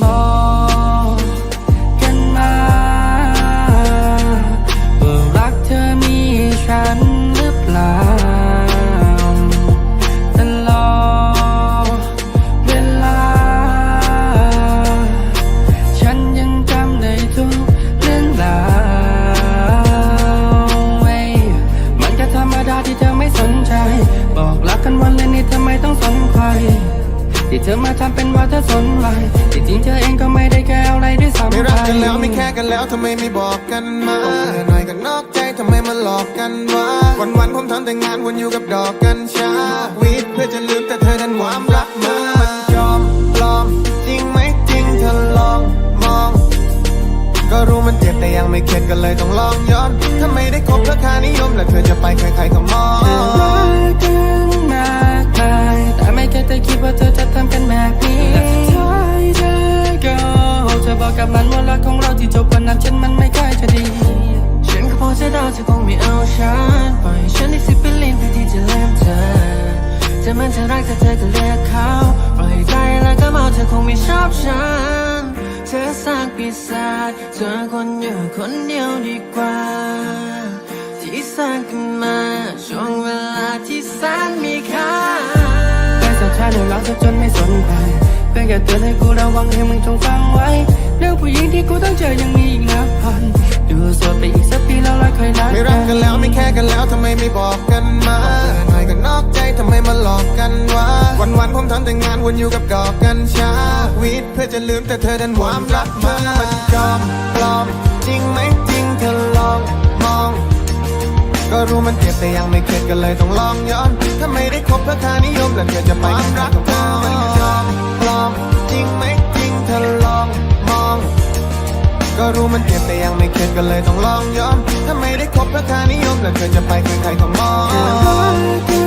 more. เธอมาทำเป็นว่าเธอสนใจที่จริงเธอเองก็ไม่ได้แค่อะไรด้วยซ้ำไม่รักกันแล้วไม่แค่กันแล้วทำไมไม่บอกกันมาหน่อยก็นอกใจทำไมมาหลอกกันวะวันวันผมทำแต่งานวนอยู่กับดอกกัญชาวีดเพื่อจะลืมแต่เธอดันหวามรักมามันยอมปลอม จริงไหมจริงเธอลองมอง ก็รู้มันเจ็บแต่ยังไม่เข็ดก็เลยต้องลองย้อนถ้าไม่ได้คบเพื่อค่านิยมแล้วเธอจะไปใครๆก็มอง บอกกับมันว่ารักของเราที่จบวันนั้นฉันมันไม่ค่อยจะดี ฉันก็พอจะเดาเธอคงไม่เอาฉันปล่อยฉันได้สิบเป็นลินเพื่อที่จะเลืมเธอเธอมันเธอรักแต่เธอก็เลือกเขาปล่อยใจแล้วก็เมาเธอคงไม่ชอบฉัน เธอสร้างปีศาจเธอคนอยู่คนเดียวดีกว่า ที่สร้างขึ้นมาช่วงเวลาที่แสนมีค่าแต่สุดท้ายเดี๋ยวเราจะจนไม่สนใจ เพียงแค่เตือนให้กูระวังให้มึงจงฟังไว้ เรื่องผู้หญิงที่กูต้องเจอยังมีอีกนับพันอยู่โสดไปอีกสักปีแล้วเราค่อยรักไม่รักกันแล้วไม่แค่กันแล้วทำไมไม่บอกกันมาหน่อยก็นอกใจทำไมมาหลอกกันวะวันวันๆผมทำแต่งานวนอยู่กับดอกกัญชาวีดเพื่อจะลืมแต่เธอดันหวามรักมามันจอมปลอม จริงไหมจริงเธอลองมองก็รู้มันเจ็บแต่ยังไม่เข็ดก็เลยต้องลองย้อน ถ้าไม่ได้คบเพื่อค่านิยมแล้วเธอจะไปความรักเธอ รู้มันเจ็บแต่ยังไม่เข็ดก็เลยต้องลองย้อนถ้าไม่ได้คบเพื่อค่านิยมแล้วเธอจะไปใครๆก็มอง